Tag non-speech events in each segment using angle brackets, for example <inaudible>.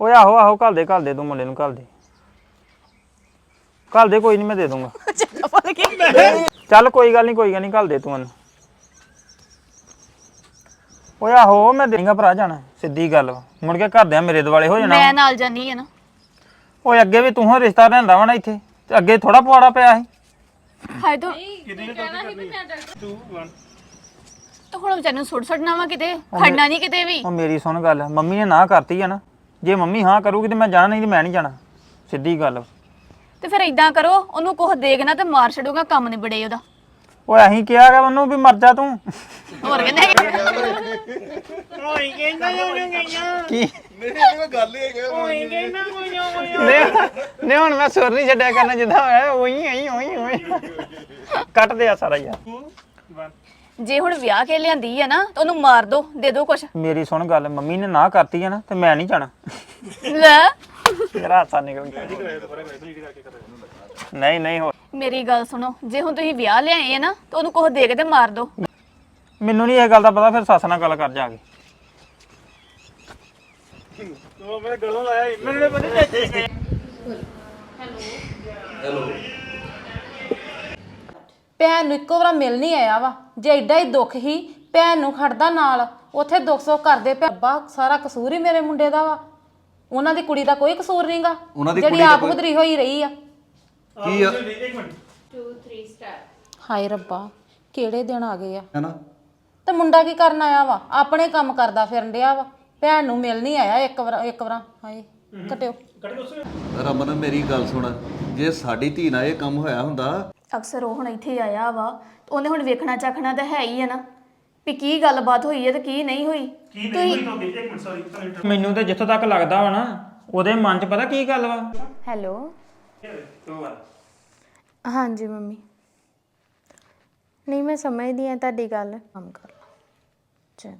ਓਏ ਆਹੋ ਆਹੋ ਘੱਲ ਦੇ ਘੱਲ ਦੇ ਤੂੰ ਮੁੰਡੇ ਨੂੰ ਘੱਲ ਦੇ। ਘੱਲ ਦੇ ਕੋਈ ਨਹੀਂ ਮੈਂ ਦੇ ਦੂੰਗਾ। <laughs> ਚੱਲ ਕੋਈ ਗੱਲ ਨਹੀਂ ਕੋਈ ਗੱਲ ਨਹੀਂ ਘੱਲ ਦੇ ਤੂੰ ਉਹਨੂੰ ਓਏ ਆਹੋ ਮੈਂ ਦੇਂਗਾ ਭਰਾ ਜਾਣਾ ਸਿੱਧੀ ਗੱਲ ਵਾ। ਮੁੜ ਕੇ ਘਰਦਿਆਂ ਮੇਰੇ ਦੁਆਲੇ ਹੋ ਜਾਣਾ ਮੈਂ ਨਾਲ ਜਾਨੀ ਆ ਨਾ। ਓਏ ਅੱਗੇ ਵੀ ਤੂੰ ਹੋ ਰਿਸ਼ਤਾ ਰਹਿੰਦਾ ਵਾ ਨਾ ਇੱਥੇ ਤੇ ਅੱਗੇ ਥੋੜਾ ਪਵਾੜਾ ਪਿਆ ਸੀ। ਹਾਏ ਤੂੰ ਤੂੰ ਹੁਣ ਵਿਚਾਰ ਨੂੰ ਸੁੱਟ ਛੱਡਣਾ ਵਾ ਕਿਤੇ ਖੜਨਾ ਨਹੀਂ ਕਿਤੇ ਵੀ। ਉਹ ਮੇਰੀ ਸੁਣ ਗੱਲ ਮੰਮੀ ਨੇ ਨਾ ਕਰਤੀ ਆ ਨਾ। ਜੇ ਮੰਮੀ ਹਾਂ ਕਰੂਗੀ ਤੇ ਮੈਂ ਜਾਣਾ ਨਹੀਂ ਤੇ ਮੈਂ ਨਹੀਂ ਜਾਣਾ। ਸਿੱਧੀ ਗੱਲ। ਤੇ ਫਿਰ ਇਦਾਂ ਕਰੋ ਉਹਨੂੰ ਕੁਝ ਦੇਖਣਾ ਤੇ ਮਾਰ ਛੱਡੂਗਾ ਕੰਮ ਨਿਬੜੇ ਉਹਦਾ। ਓਏ ਅਹੀਂ ਕਿਹਾ ਗਾ ਉਹਨੂੰ ਵੀ ਮਰ ਜਾ ਤੂੰ। ਹੋਰ ਕਹਿੰਦੇ ਕੀ? ਨਹੀਂ ਗੱਲ ਹੀ ਹੈ ਨੇ ਨੇ। ਹੁਣ ਮੈਂ ਸੁਰ ਨਹੀਂ ਛੱਡਿਆ ਕਰਨਾ ਜਿੱਦਾਂ ਹੋਇਆ ਉਹੀ ਉਹੀ ਉਹੀ ਉਹੀ। ਕੱਟ ਦੇ ਆ ਸਾਰਾ ਯਾਰ। ਜੇ ਹੁਣ ਵਿਆਹ ਕੇ ਲਿਆਂਦੀ ਆ ਨਾ ਤਾਂ ਉਹਨੂੰ ਮਾਰ ਦੋ ਦੇ ਦੋ ਕੁਛ। ਮੇਰੀ ਸੁਣ ਗੱਲ ਮੰਮੀ ਨੇ ਨਾ ਕਰਤੀ ਆ ਨਾ ਤੇ ਮੈਂ ਨਹੀਂ ਜਾਣਾ। ਲੈ। ਮੇਰਾ ਹਾਸਾ ਨਿਕਲ ਗਿਆ। ਨਹੀਂ ਨਹੀਂ ਹੋ ਮੇਰੀ ਗੱਲ ਸੁਣੋ ਜੇ ਹੁਣ ਤੁਸੀਂ ਵਿਆਹ ਲਿਆਏ ਆ ਨਾ ਤਾਂ ਉਹਨੂੰ ਕੁਝ ਦੇ ਕੇ ਤੇ ਮਾਰ ਦੋ। ਮੈਨੂੰ ਨਹੀਂ ਇਹ ਗੱਲ ਦਾ ਪਤਾ ਫਿਰ ਸੱਸ ਨਾਲ ਗੱਲ ਕਰ ਜਾ ਕੇ ਭੈਣ ਨੂੰ ਇੱਕੋ ਵਾਰ ਮਿਲ ਨਹੀਂ ਆਇਆ ਵਾ। ਜੇ ਐਡਾ ਹੀ ਦੁੱਖ ਹੀ ਭੈਣ ਨੂੰ ਖੜਦਾ ਨਾਲ ਉੱਥੇ ਦੁੱਖ ਸੁੱਖ ਕਰਦੇ ਪਿਆ ਸਾਰਾ ਕਸੂਰ ਹੀ ਮੇਰੇ ਮੁੰਡੇ ਦਾ ਵਾ। ਉਹਨਾਂ ਦੀ ਕੁੜੀ ਦਾ ਕੋਈ ਕਸੂਰ ਨਹੀਂਗਾ ਉਹਨਾਂ ਦੀ ਜਿਹੜੀ ਕੁੜੀ ਦਾ ਆਪ ਕੋਈ- ਗੁਦਰੀ ਹੋਈ ਰਹੀ ਆ। ਕੀ ਆ? ਹਾਏ ਰੱਬਾ ਕਿਹੜੇ ਦਿਨ ਆ ਗਏ ਆ। ਹੈਨਾ ਤੇ ਮੁੰਡਾ ਕੀ ਕਰਨ ਆਇਆ ਵਾ? ਆਪਣੇ ਕੰਮ ਕਰਦਾ ਫਿਰਨ ਡਿਆ ਵਾ। ਭੈਣ ਨੂੰ ਮਿਲ ਨਹੀਂ ਆਇਆ ਇੱਕ ਵਾਰ ਇੱਕ ਵਾਰ। ਹਾਏ ਕਟਿਓ। ਰਮਨ ਮੇਰੀ ਗੱਲ ਸੁਣ। ਜੇ ਸਾਡੀ ਧੀ ਨਾਲ ਇਹ ਕੰਮ ਹੋਇਆ ਹੁੰਦਾ ਅਕਸਰ ਉਹ ਹੁਣ ਇੱਥੇ ਆਇਆ ਵਾ ਤੇ ਉਹਨੇ ਹੁਣ ਵੇਖਣਾ ਚਾਖਣਾ ਤਾਂ ਹੈ ਹੀ ਆ ਨਾ ਵੀ ਕੀ ਗੱਲਬਾਤ ਹੋਈ ਹੈ ਤੇ ਕੀ ਨਹੀਂ ਹੋਈ। ਤੁਸੀਂ ਮੈਨੂੰ ਤੇ ਜਿੱਥੋਂ ਤੱਕ ਲੱਗਦਾ ਵਾ ਨਾ ਉਹਦੇ ਮਨ 'ਚ ਪਤਾ ਕੀ ਗੱਲ ਵਾ? ਹੈਲੋ। ਹਾਂਜੀ ਮੰਮੀ। ਨਹੀਂ ਮੈਂ ਸਮਝਦੀ ਹਾਂ ਤੁਹਾਡੀ ਗੱਲ। ਕੰਮ ਕਰ ਲਾ ਚਲ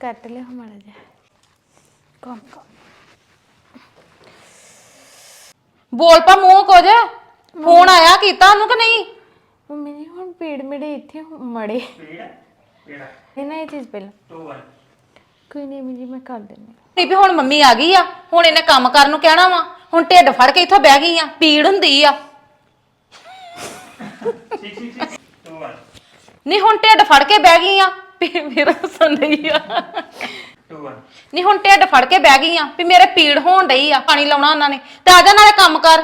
ਕੱਟ ਲਿਓ ਹਮਾਰਾ ਜਾ ਕੰਮ ਕਰ ਬੋਲ ਪਾ ਮੂੰਹ ਕੁਝ। ਫੋਨ ਆਇਆ ਕੀਤਾ ਉਹਨੂੰ ਕਿ ਨਹੀਂ? ਮੰਮੀ ਨੇ ਹੁਣ ਪੀੜ ਮੇਰੇ ਇੱਥੇ ਮੜੇ। ਇਹ ਨਾ ਇਹ ਚੀਜ਼ ਪਹਿਲਾਂ। ਕੋਈ ਨਹੀਂ ਮੰਮੀ ਜੀ ਮੈਂ ਕਰ ਦਿੰਦੀ ਨਹੀਂ ਵੀ ਹੁਣ ਮੰਮੀ ਆ ਗਈ ਆ ਹੁਣ ਇਹਨੇ ਕੰਮ ਕਰਨ ਨੂੰ ਕਹਿਣਾ ਵਾ। ਹੁਣ ਢਿੱਡ ਫੜ ਕੇ ਇੱਥੋਂ ਬਹਿ ਗਈ ਆ ਪੀੜ ਹੁੰਦੀ ਆ। ਨਹੀਂ ਹੁਣ ਢਿੱਡ ਫੜ ਕੇ ਬਹਿ ਗਈ ਆ ਵੀ ਮੇਰਾ ਸੰਦਈ ਆ। ਨਹੀਂ ਹੁਣ ਢਿੱਡ ਫੜ ਕੇ ਬਹਿ ਗਈ ਆ ਵੀ ਮੇਰੇ ਪੀੜ ਹੋਣ ਡਈ ਆ ਪਾਣੀ ਲਾਉਣਾ ਉਹਨਾਂ ਨੇ। ਤੇ ਆ ਜਾ ਨਾਲੇ ਕੰਮ ਕਰ।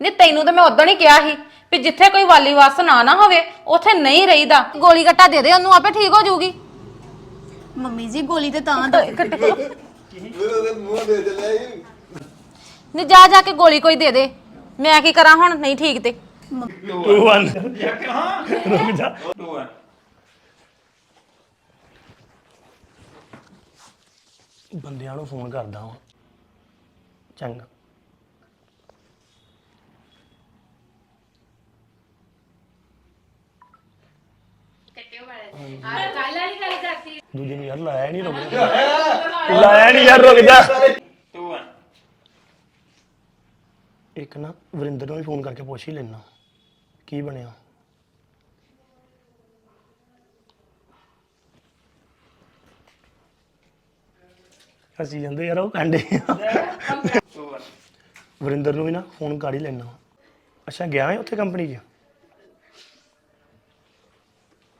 ਨਹੀਂ ਤੈਨੂੰ ਤਾਂ ਮੈਂ ਉਦੋਂ ਹੀ ਕਿਹਾ ਸੀ ਵੀ ਜਿੱਥੇ ਕੋਈ ਵਾਲੀ ਵਾਸ ਨਾ ਨਾ ਹੋਵੇ ਉੱਥੇ ਨਹੀਂ ਰਹੀਦਾ। ਗੋਲੀ ਘਟਾ ਦੇ ਦੇ ਉਹਨੂੰ ਆਪੇ ਠੀਕ ਹੋ ਜਾਊਗੀ। ਮੰਮੀ ਜੀ ਗੋਲੀ ਤੇ ਤਾਂ ਦੋ ਮੇਰੇ ਮੂੰਹ ਦੇ ਨਹੀਂ ਜਾ ਜਾ ਕੇ ਗੋਲੀ ਕੋਈ ਦੇ ਦੇ। ਮੈਂ ਕੀ ਕਰਾਂ ਹੁਣ? ਨਹੀਂ ਠੀਕ ਤੇ। ਬੰਦਿਆਂ ਨੂੰ ਫੋਨ ਕਰਦਾ ਹਾਂ ਚੰਗਾ। ਦੂਜੇ ਨੂੰ ਯਾਰ ਲਾਇਆ ਨਹੀਂ ਰੁਕ ਜਾ। ਲਾਇਆ ਨਹੀਂ ਯਾਰ ਰੁਕ ਜਾ। ਇੱਕ ਨਾ ਵਰਿੰਦਰ ਨੂੰ ਵੀ ਫੋਨ ਕਰਕੇ ਪੁੱਛ ਹੀ ਲੈਣਾ ਕੀ ਬਣਿਆ? ਅਸੀਂ ਜਾਂਦੇ ਯਾਰ, ਉਹ ਕੰਡੇ ਵਰਿੰਦਰ ਨੂੰ ਵੀ ਨਾ ਫੋਨ ਕਰ ਹੀ ਲੈਣਾ ਅੱਛਾ, ਗਿਆ ਹੈ ਉੱਥੇ ਕੰਪਨੀ 'ਚ?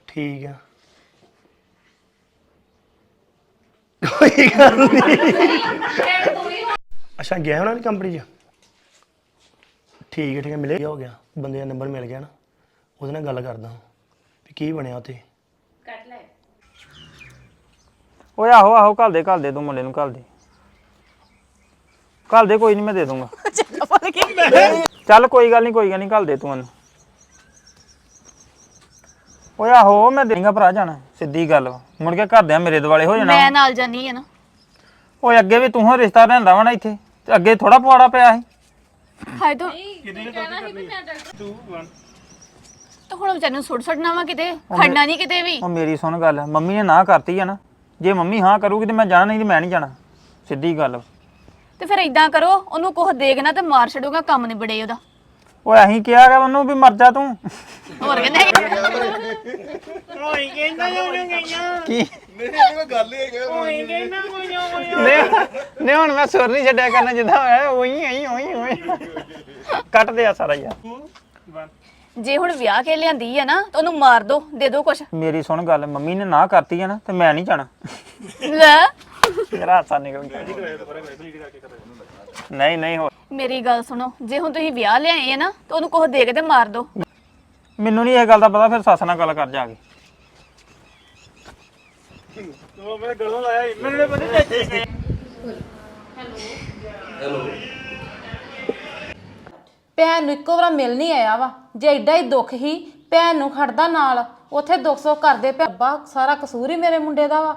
ਠੀਕ ਆ। ਕੋਈ ਗੱਲ ਨਹੀਂ ਅੱਛਾ, ਗਿਆ ਉਹਨਾਂ ਦੀ ਕੰਪਨੀ 'ਚ? ਠੀਕ ਹੈ ਠੀਕ ਹੈ ਮਿਲੇ ਹੋ ਗਿਆ। ਬੰਦੇ ਦਾ ਨੰਬਰ ਮਿਲ ਗਿਆ ਨਾ। ਉਹਦੇ ਨਾਲ ਗੱਲ ਕਰਦਾ ਵੀ ਕੀ ਬਣਿਆ ਉੱਥੇ? ਓਏ ਆਹੋ ਆਹੋ ਘੱਲ ਦੇ ਘੱਲ ਦੇ ਤੂੰ ਮੁੰਡੇ ਨੂੰ ਘੱਲ ਦੇ। ਘੱਲ ਦੇ ਕੋਈ ਨਹੀਂ ਮੈਂ ਦੇ ਦੂੰਗਾ। <laughs> ਚੱਲ ਕੋਈ ਗੱਲ ਨਹੀਂ ਕੋਈ ਗੱਲ ਨਹੀਂ ਘੱਲ ਦੇ ਤੂੰ ਉਹਨੂੰ ਓਏ ਆਹੋ ਮੈਂ ਦੇਂਗਾ ਭਰਾ ਜਾਣਾ ਸਿੱਧੀ ਗੱਲ। ਵਾ। ਮੁੜ ਕੇ ਘਰਦਿਆਂ ਮੇਰੇ ਦੁਆਲੇ ਹੋ ਜਾਣਾ। ਮੈਂ ਨਾਲ ਜਾਨੀ ਆ ਨਾ। ਓਏ ਅੱਗੇ ਵੀ ਤੂੰ ਹੋ ਰਿਸ਼ਤਾ ਰਹਿੰਦਾ ਵਾ ਨਾ ਇੱਥੇ ਤੇ ਅੱਗੇ ਥੋੜਾ ਪਵਾੜਾ ਪਿਆ ਸੀ। ਹਾਏ ਤੂੰ ਤੂੰ ਹੁਣ ਵਿਚਾਰ ਨੂੰ ਸੁੱਟ ਛੱਡਣਾ ਵਾ ਕਿਤੇ ਖੜਨਾ ਨਹੀਂ ਕਿਤੇ ਵੀ। ਉਹ ਮੇਰੀ ਸੁਣ ਗੱਲ ਮੰਮੀ ਨੇ ਨਾ ਕਰਤੀ ਆ ਨਾ। ਜੇ ਮੰਮੀ ਹਾਂ ਕਰੂਗੀ ਤੇ ਮੈਂ ਜਾਣਾ ਨਹੀਂ ਤੇ ਮੈਂ ਨਹੀਂ ਜਾਣਾ। ਸਿੱਧੀ ਗੱਲ। ਵਾ। ਤੇ ਫਿਰ ਇਦਾਂ ਕਰੋ ਉਹਨੂੰ ਕੁਝ ਦੇਖਣਾ ਤੇ ਮਾਰ ਛੱਡੂਗਾ ਕੰਮ ਨਿਬੜੇ ਉਹਦਾ। ਓਏ ਅਸੀਂ ਕਿਹਾ ਗਾ ਉਹਨੂੰ ਵੀ ਮਰ ਜਾ ਤੂੰ। ਹੋਰ ਕਹਿੰਦੇ ਕੀ? ਨਹੀਂ ਨਹੀਂ ਹੁਣ ਮੈਂ ਸੁਰ ਨਹੀਂ ਛੱਡਿਆ ਕਰਨਾ ਜਿੱਦਾਂ ਹੋਇਆ ਉਹੀ ਆਈ ਉਹੀ ਉਹੀ। ਕੱਟ ਦੇ ਆ ਸਾਰਾ ਯਾਰ। ਜੇ ਹੁਣ ਵਿਆਹ ਕੇ ਲਿਆਂਦੀ ਆ ਨਾ ਤਾਂ ਉਹਨੂੰ ਮਾਰ ਦੋ ਦੇ ਦੋ ਕੁਛ। ਮੇਰੀ ਸੁਣ ਗੱਲ ਮੰਮੀ ਨੇ ਨਾ ਕਰਤੀ ਹੈ ਨਾ ਤੇ ਮੈਂ ਨਹੀਂ ਜਾਣਾ। ਲੈ। ਮੇਰਾ ਹਾਸਾ ਨਿਕਲ ਗਿਆ ਨਹੀਂ ਨਹੀਂ ਹੋ ਮੇਰੀ ਗੱਲ ਸੁਣੋ ਜੇ ਹੁਣ ਤੁਸੀਂ ਵਿਆਹ ਲਿਆਏ ਆ ਨਾ ਤਾਂ ਉਹਨੂੰ ਕੁਛ ਦੇ ਕੇ ਤੇ ਮਾਰ ਦੋ। ਮੈਨੂੰ ਨਹੀਂ ਇਹ ਗੱਲ ਦਾ ਪਤਾ ਫਿਰ ਸੱਸ ਨਾਲ ਗੱਲ ਕਰ ਜਾ ਕੇ ਭੈਣ ਨੂੰ ਇੱਕੋ ਵਾਰ ਮਿਲ ਨਹੀਂ ਆਇਆ ਵਾ। ਜੇ ਐਡਾ ਹੀ ਦੁੱਖ ਹੀ ਭੈਣ ਨੂੰ ਖੜਦਾ ਨਾਲ ਉੱਥੇ ਦੁੱਖ ਸੁੱਖ ਕਰਦੇ ਪਿਆ ਅੱਬਾ ਸਾਰਾ ਕਸੂਰ ਹੀ ਮੇਰੇ ਮੁੰਡੇ ਦਾ ਵਾ।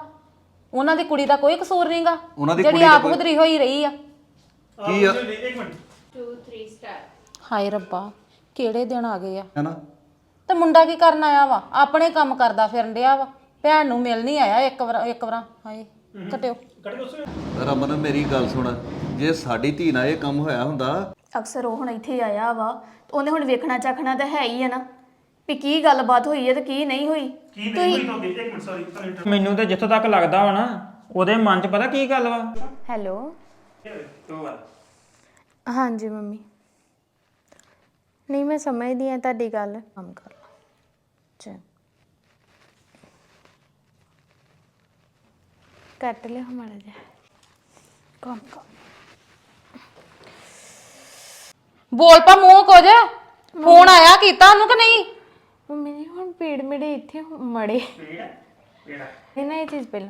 ਉਹਨਾਂ ਦੀ ਕੁੜੀ ਦਾ ਕੋਈ ਕਸੂਰ ਨਹੀਂਗਾ ਉਹਨਾਂ ਦੀ ਜਿਹੜੀ ਕੁੜੀ ਦਾ ਆਪ ਕੋਈ- ਹੋਈ ਰਹੀ ਆ। ਕੀ ਆ? ਹਾਏ ਰੱਬਾ ਕਿਹੜੇ ਦਿਨ ਆ ਗਏ ਆ। ਹੈਨਾ ਤੇ ਮੁੰਡਾ ਕੀ ਕਰਨ ਆਇਆ ਵਾ? ਆਪਣੇ ਕੰਮ ਕਰਦਾ ਫਿਰਨ ਡਿਆ ਵਾ। ਭੈਣ ਨੂੰ ਮਿਲ ਨਹੀਂ ਆਇਆ ਇੱਕ ਵਾਰ ਇੱਕ ਵਾਰ। ਹਾਏ ਕਟਿਓ ਰਮਨ ਮੇਰੀ ਗੱਲ ਸੁਣ। ਜੇ ਸਾਡੀ ਧੀ ਨਾਲ ਇਹ ਕੰਮ ਹੋਇਆ ਹੁੰਦਾ ਅਕਸਰ ਉਹ ਹੁਣ ਇੱਥੇ ਆਇਆ ਵਾ ਤੇ ਉਹਨੇ ਹੁਣ ਵੇਖਣਾ ਚਾਖਣਾ ਤਾਂ ਹੈ ਹੀ ਆ ਨਾ ਵੀ ਕੀ ਗੱਲਬਾਤ ਹੋਈ ਹੈ ਤੇ ਕੀ ਨਹੀਂ ਹੋਈ। ਤੁਸੀਂ ਮੈਨੂੰ ਤੇ ਜਿੱਥੋਂ ਤੱਕ ਲੱਗਦਾ ਵਾ ਨਾ ਉਹਦੇ ਮਨ 'ਚ ਪਤਾ ਕੀ ਗੱਲ ਵਾ? ਹੈਲੋ। ਹਾਂਜੀ ਮੰਮੀ। ਨਹੀਂ ਮੈਂ ਸਮਝਦੀ ਆ ਤੁਹਾਡੀ ਗੱਲ। ਕੰਮ ਕਰ ਲਾ। ਚਲ। ਕੱਟ ਲਿਓ ਹਮਾਰਾ ਜਾ ਕੰਮ ਕਰ। ਬੋਲ ਪਾ ਮੂੰਹ ਕੁਝ। ਫੋਨ ਆਇਆ ਕੀਤਾ ਉਹਨੂੰ ਕਿ ਨਹੀਂ? ਮੰਮੀ ਜੀ ਹੁਣ ਪੀੜ ਮੇਰੇ ਇੱਥੇ ਮੜੇ। ਇਹ ਨਾ ਇਹ ਚੀਜ਼ ਪਹਿਲਾਂ।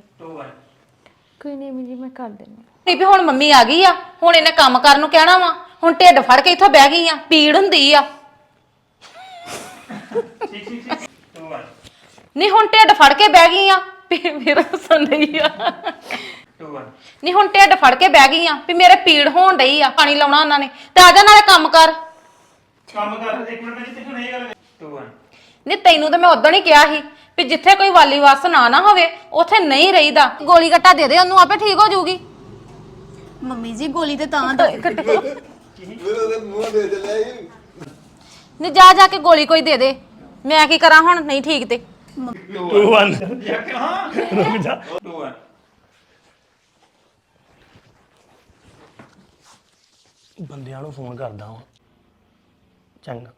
ਕੋਈ ਨਹੀਂ ਮੰਮੀ ਜੀ ਮੈਂ ਕਰ ਦਿੰਦੀ ਹਾਂ। ਨਹੀਂ ਵੀ ਹੁਣ ਮੰਮੀ ਆ ਗਈ ਆ ਹੁਣ ਇਹਨੇ ਕੰਮ ਕਰਨ ਨੂੰ ਕਹਿਣਾ ਵਾ ਹੁਣ ਢਿੱਡ ਫੜ ਕੇ ਇੱਥੋਂ ਬਹਿ ਗਈ ਆ ਪੀੜ ਹੁੰਦੀ ਆ। ਨਹੀਂ ਹੁਣ ਢਿੱਡ ਫੜ ਕੇ ਬਹਿ ਗਈ ਆ ਵੀ ਮੇਰਾ ਸੁਣਈ ਆ। ਨਹੀਂ ਹੁਣ ਢਿੱਡ ਫੜ ਕੇ ਬਹਿ ਗਈ ਆ ਵੀ ਮੇਰੇ ਪੀੜ ਹੋਣ ਡਈ ਆ ਪਾਣੀ ਲਾਉਣਾ ਉਹਨਾਂ ਨੇ। ਤੇ ਆ ਜਾ ਨਾਲੇ ਕੰਮ ਕਰ। ਕੰਮ ਕਰ ਇੱਕ ਮਿੰਟ ਵਿੱਚ ਤੈਨੂੰ ਇਹ ਗੱਲ ਨਹੀਂ ਤੈਨੂੰ ਤਾਂ ਮੈਂ ਉਦੋਂ ਹੀ ਕਿਹਾ ਸੀ ਵੀ ਜਿੱਥੇ ਕੋਈ ਵਾਲੀ ਵਾਸ ਨਾ ਨਾ ਹੋਵੇ ਉੱਥੇ ਨਹੀਂ ਰਹੀਦਾ। ਗੋਲੀ ਘਟਾ ਦੇ ਦੇ ਉਹਨੂੰ ਆਪੇ ਠੀਕ ਹੋ ਜਾਊਗੀ। ਮੰਮੀ ਜੀ ਗੋਲੀ ਤੇ ਤਾਂ ਦੋ ਨਹੀਂ ਜਾ ਜਾ ਕੇ ਗੋਲੀ ਕੋਈ ਦੇ ਦੇ। ਮੈਂ ਕੀ ਕਰਾਂ ਹੁਣ? ਨਹੀਂ ਠੀਕ ਤੇ। 2 1 ਰੁਕ ਜਾ ਬੰਦਿਆਂ ਨੂੰ ਫੋਨ ਕਰਦਾ ਹਾਂ ਚੰਗਾ।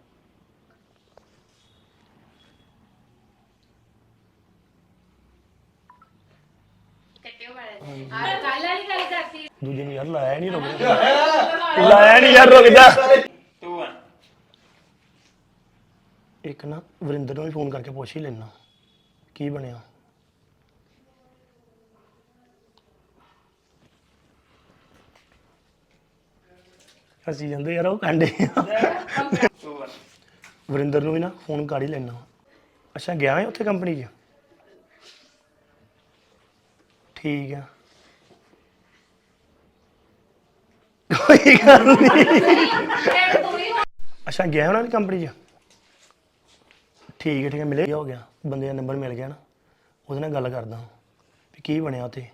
ਦੂਜੇ ਨੂੰ ਯਾਰ ਲਾਇਆ ਨਹੀਂ ਰੁਕ ਜਾ। ਲਾਇਆ ਨਹੀਂ ਯਾਰ ਰੁਕ ਜਾ। ਇੱਕ ਨਾ ਵਰਿੰਦਰ ਨੂੰ ਵੀ ਫੋਨ ਕਰਕੇ ਪੁੱਛ ਹੀ ਲੈਣਾ ਕੀ ਬਣਿਆ? ਅਸੀਂ ਜਾਂਦੇ ਯਾਰ, ਉਹ ਕਾਂਡੇ ਵਰਿੰਦਰ ਨੂੰ ਵੀ ਨਾ ਫੋਨ ਕਰ ਹੀ ਲੈਣਾ ਅੱਛਾ, ਗਿਆ ਹੈ ਉੱਥੇ ਕੰਪਨੀ 'ਚ? ਠੀਕ ਆ। ਕੋਈ ਗੱਲ ਨਹੀਂ ਅੱਛਾ, ਗਿਆ ਉਹਨਾਂ ਦੀ ਕੰਪਨੀ 'ਚ? ਠੀਕ ਹੈ ਠੀਕ ਹੈ ਮਿਲੇ। ਹੋ ਗਿਆ। ਬੰਦੇ ਦਾ ਨੰਬਰ ਮਿਲ ਗਿਆ ਨਾ। ਉਹਦੇ ਨਾਲ ਗੱਲ ਕਰਦਾ ਵੀ ਕੀ ਬਣਿਆ ਉੱਥੇ?